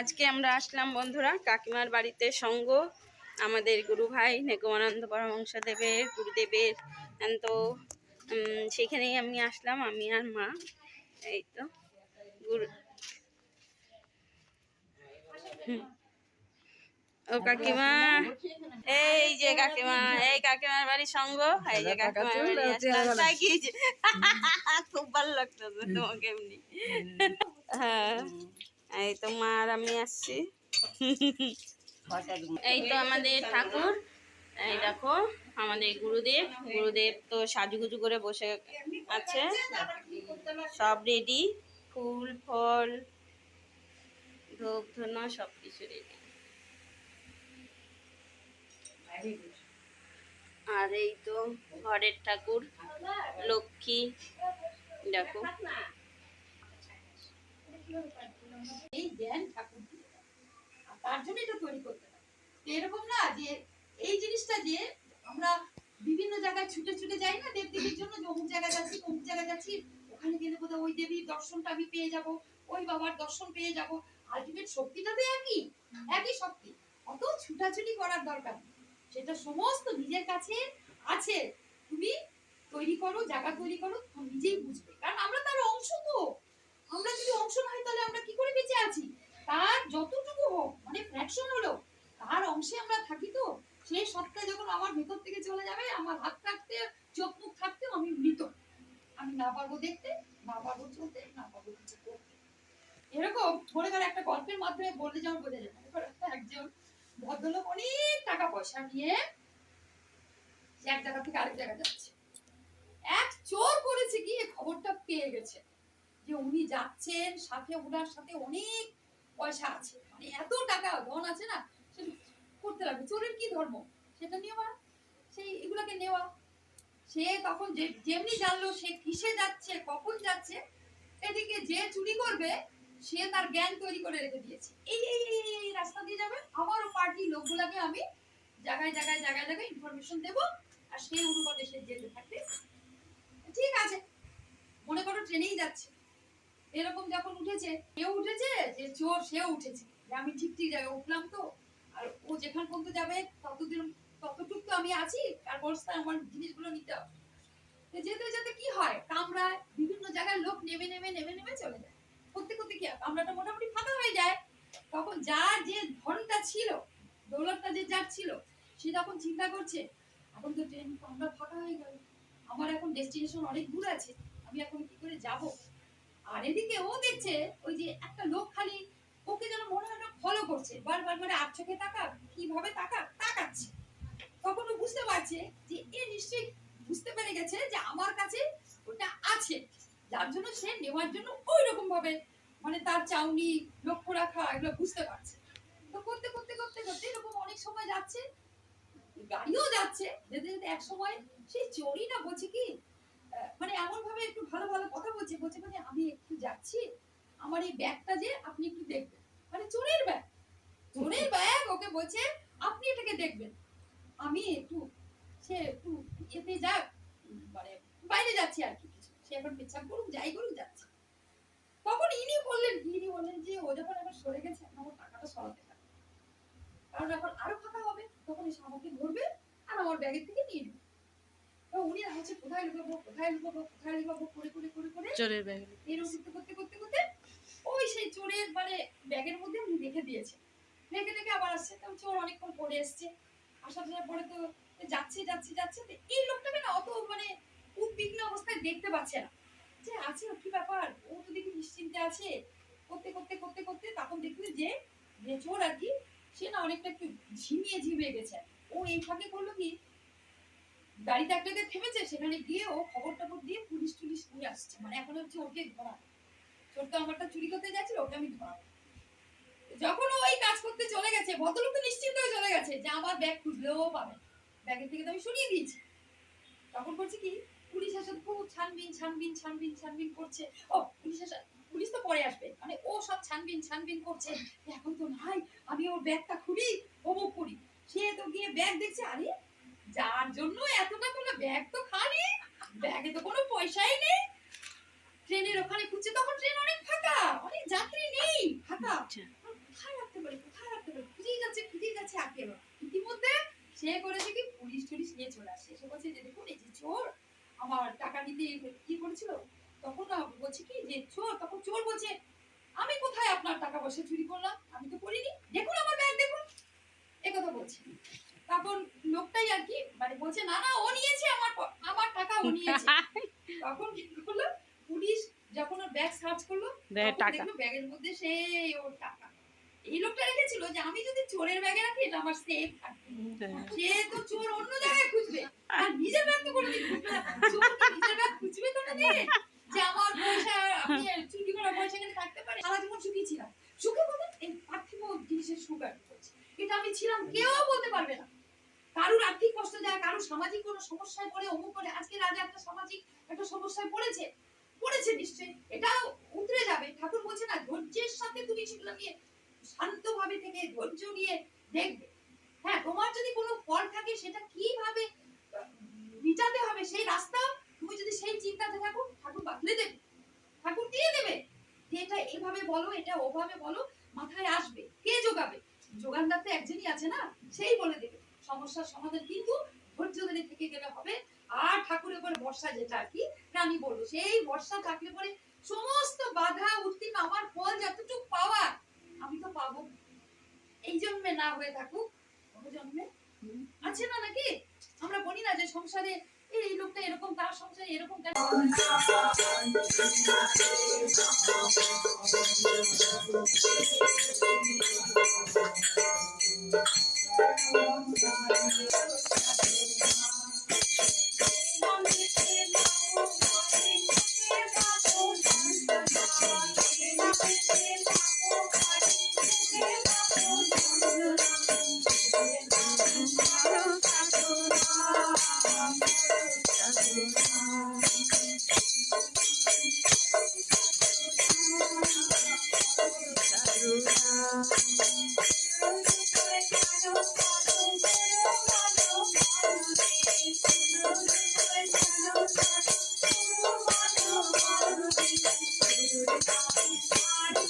আজকে আমরা আসলাম বন্ধুরা, কাকিমার বাড়িতে সঙ্গ আমাদের গুরু ভাই নেগমানন্দ পরমহংস দেবের গুরুদেবের তো সেখানেই আমি আসলাম, আমি আর মা এই তো, গুরু হুম। ও কাকিমা। এই যে কাকিমা এই কাকিমার বাড়ি সঙ্গ। এই যে কাকিমার বাড়ি আসলাম। কি খুব ভালো লাগতেছে তোমাকে এমনি। হ্যাঁ এই তো মা আর আমি আসছি। এই তো আমাদের ঠাকুর। এই দেখো আমাদের গুরুদেব। গুরুদেব তো সাজুগুজু করে বসে আছে। সব রেডি ফুল ফল ধূপ ধুনো সব কিছু রেডি আর এই তো ঘরের ঠাকুর, লক্ষ্মী, দেখো। বিভিন্ন জায়গায় ছুটে ছুটে যাই না জন্য জায়গায় যাচ্ছি ওখানে গেলে ওই দেবীর আমি পেয়ে যাব, ওই বাবার দর্শন পেয়ে যাব। আলটিমেট তো একই একই শক্তি। অত ছুটাছুটি করার দরকার নেই। সেটা সমস্ত নিজের কাছে আছে, তুমি তৈরি করো, জায়গা তৈরি করো, তুমি নিজেই বুঝবে। কারণ আমরা তার অংশ তো। আমরা যদি অংশ না হই তাহলে আমরা কি করে বেঁচে আছি? তার যতটুকু হোক মানে ফ্র্যাকশন হলো তার অংশে আমরা থাকি তো। সেই সত্তা যখন আমার ভেতর থেকে চলে যাবে, আমার হাত থাকতে, চোখ মুখ থাকতে, আমি মৃত। আমি না পারব দেখতে, না পারব চলতে, না পারব কিছু করতে। এরকম ধরে করে একটা গল্পের মাধ্যমে বলতে যেমন বোঝা যায় মনে করো একজন ভদ্রলোক অনেক টাকা পয়সা নিয়ে এক জায়গা থেকে আরেক জায়গা যাচ্ছে। এক চোর করেছে গিয়ে খবরটা পেয়ে গেছে যে উনি যাচ্ছেন, সাথে ওনার সাথে অনেক পয়সা আছে। মানে এত টাকা ধন আছে না সেটা করতে লাগবে। চোরের কি ধর্ম? সেটা নেওয়া, সেই এগুলোকে নেওয়া। সে তখন যে যেমনি জানলো সে কিসে যাচ্ছে, কখন যাচ্ছে, এদিকে যে চুরি করবে, সে তার জ্ঞান তৈরি করে রেখে দিয়েছে। এই এই এই রাস্তা দিয়ে যাবে। আমারও পার্টি লোকগুলাকে আমি জায়গায় জায়গায় জায়গায় জায়গায় ইনফরমেশন দেবো, আর সেই অনুপাতে সে যেতে থাকবে। ঠিক আছে। মনে করো ট্রেনেই যাচ্ছে। এরকম যখন উঠেছে কেউ উঠেছে, যে চোর সেও উঠেছে। যে আমি ঠিক ঠিক জায়গায় উঠলাম তো, আর ও যেখান পর্যন্ত যাবে, ততদিন, ততটুক তো আমি আছি, তার বস্তায় আমার জিনিসগুলো নিতে হবে। যেতে যেতে কি হয়? কামরায় বিভিন্ন জায়গায় লোক নেমে নেমে নেমে নেমে চলে যায়। করতে করতে কি কামরাটা মোটামুটি ফাঁকা হয়ে যায়। তখন যার যে ধনটা ছিল, দৌলতটা যে যার ছিল সে তখন চিন্তা করছে, এখন তো ট্রেন কামরা ফাঁকা হয়ে গেল। আমার এখন ডেস্টিনেশন অনেক দূর আছে। আমি এখন কি করে যাব? আর এদিকে ও দেখছে ওই যে একটা লোক খালি ওকে যেন মনে হয় না ফলো করছে। বারবার মানে আর চোখে তাকা কীভাবে তাকা তাকাচ্ছে। তখন ও বুঝতে পারছে যে এ নিশ্চয়ই বুঝতে পেরে গেছে যে আমার কাছে ওটা আছে। যার জন্য সে নেওয়ার জন্য ওই রকম ভাবে মানে তার চাউনি লক্ষ্য রাখা, এগুলো বুঝতে পারছে। তো করতে করতে করতে করতে এরকম অনেক সময় যাচ্ছে। গাড়িও যাচ্ছে, যেতে যেতে এক সময় সেই চোরই না বলছে কি মানে এমন ভাবে একটু ভালো ভালো কথা বলছে বলছে মানে আমি একটু যাচ্ছি, আমার এই ব্যাগটা যে আপনি একটু দেখবেন। মানে চোরের ব্যাগ চোরের ব্যাগ, ওকে বলছে, আপনি এটাকে দেখবেন। আমি একটু, সে একটু এতে যাক মানে বাইরে যাচ্ছি আর কি কিছু। সে এখন পেছাব করুক, যাই করুক, যাচ্ছে। তখন ইনি বললেন ইনি বললেন যে ও যখন এখন সরে গেছে আমার টাকাটা সরাতে হবে। কারণ এখন আরও তখন এসে আমাকে ধরবে আর আমার ব্যাগের থেকে নিয়ে নেবে। উনি হচ্ছে কোথায় লুকাবো কোথায় লুকাবো কোথায় লুকাবো করে করে করে করে। চোরের ব্যাগ। এরকম করতে করতে করতে ওই সেই চোরের মানে ব্যাগের মধ্যে উনি রেখে দিয়েছে। রেখে রেখে আবার আসছে। তখন চোর অনেকক্ষণ পরে এসছে। আসার পরে তো যাচ্ছে যাচ্ছে যাচ্ছে। এই লোকটাকে না অত মানে উদ্বিগ্ন অবস্থায় দেখতে পাচ্ছে না। যে আছে কি ব্যাপার? ও তো দেখি নিশ্চিন্তে আছে। করতে করতে করতে করতে তখন দেখলে যে যে চোর আর কি সে না অনেকটা একটু ঝিমিয়ে ঝিমিয়ে গেছে। ও এই ফাঁকে করল কি? গাড়িতে একটা থেমেছে, সেখানে গিয়ে ও খবর টবর দিয়ে পুলিশ টুলিশ নিয়ে আসছে। মানে এখন হচ্ছে ওকে ধরা চোর তো আমারটা চুরি করতে যাচ্ছিল, ওকে আমি ধরাবো যখন ওই কাজ করতে চলে গেছে, ভদ্রলোক তো নিশ্চিন্ত হয়ে চলে গেছে যে আমার ব্যাগ খুঁজলেও পাবে ব্যাগের থেকে তো আমি সরিয়ে দিয়েছি। তখন করছে কি? পুলিশ এসে খুব ছানবিন ছানবিন ছানবিন ছানবিন করছে। ও, পুলিশ এসে পুলিশ তো পরে আসবে। মানে ও সব ছানবিন ছানবিন করছে। এখন তো নাই আমি ওর ব্যাগটা খুলি অমুক করি। সে তো গিয়ে ব্যাগ দেখছে আরে যার জন্য এতটা তোলা ব্যাগ তো খালি ব্যাগে তো কোনো পয়সাই নেই। ট্রেনের ওখানে খুঁজছে তখন ট্রেন অনেক ফাঁকা অনেক যাত্রী নেই ফাঁকা। আচ্ছা। কোথায় রাখতে পারি কোথায় রাখতে পারি? খুঁজেই যাচ্ছে খুঁজেই যাচ্ছে আগে ইতিমধ্যে সে করেছে কি পুলিশ টুলিশ নিয়ে চলে আসছে সে বলছে যে দেখুন এই যে চোর আমার টাকা নিতে কি করেছিল? তখন বলছে কি যে চোর তখন চোর বলছে আমি কোথায় আপনার টাকা পয়সা চুরি করলাম? আমি তো করিনি। দেখুন আমার ব্যাগ দেখুন। এ কথা বলছে। তখন লোকটাই আর কি মানে বলছে না না ও নিয়েছে আমার আমার টাকা ও নিয়েছে। তখন কি করল? পুলিশ যখন ওর ব্যাগ সার্চ করল টাকা। দেখল ব্যাগের মধ্যে সেই ওর টাকা। এই লোকটা রেখেছিল যে আমি যদি চোরের ব্যাগে রাখি এটা আমার সেফ থাকবে। সে তো চোর অন্য জায়গায় খুঁজবে। আর নিজের ব্যাগ তো কোনোদিন খুঁজবে না চোর কি নিজের ব্যাগ খুঁজবে তো না দিনে যে আমার পয়সা আমি চুরি করা পয়সা এখানে থাকতে পারে সারা জীবন সুখী ছিলাম সুখে বলতে এই পার্থিব জিনিসের সুখ আর কি বলছি। এটা আমি ছিলাম কেউ বলতে পারবে না কারুর আর্থিক কষ্ট দেয় কারুর সামাজিক কোনো সমস্যায় পড়ে অমুক করে আজকে রাজা একটা সামাজিক একটা সমস্যায় পড়েছে পড়েছে নিশ্চয়ই এটা উতরে যাবে। ঠাকুর বলছে, না, ধৈর্যের সাথে তুমি সেগুলো নিয়ে শান্তভাবে থেকে ধৈর্য নিয়ে দেখবে। হ্যাঁ তোমার যদি কোনো ফল থাকে, সেটা কীভাবে মিটাতে হবে সেই রাস্তা, তুমি যদি সেই চিন্তাতে থাকো, ঠাকুর বাতলে দেবে। ঠাকুর দিয়ে দেবে। এটা এভাবে বলো, এটা ওভাবে বলো, মাথায় আসবে। কে যোগাবে যোগানদার তো একজনই আছে না, সেই বলে দেবে। সমস্যার সমাধান কিন্তু ধৈর্য ধরে থেকে গেলে হবে। আর ঠাকুরের উপর ভরসা যেটা আর কি আমি বলব সেই বর্ষা থাকলে পরে সমস্ত বাধা উত্তীর্ণ আমার ফল যতটুকু পাওয়ার আমি তো পাবো এই জন্মে না হয়ে থাকুক জন্মে আছে না নাকি আমরা বলি না যে সংসারে এই লোকটা এরকম তার সংসারে এরকম কেন you.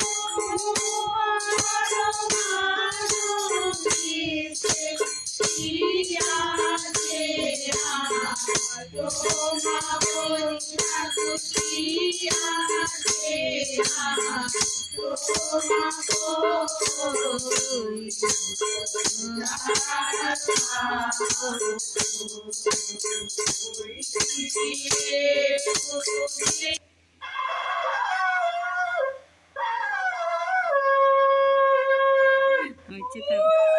ওই হচ্ছে তো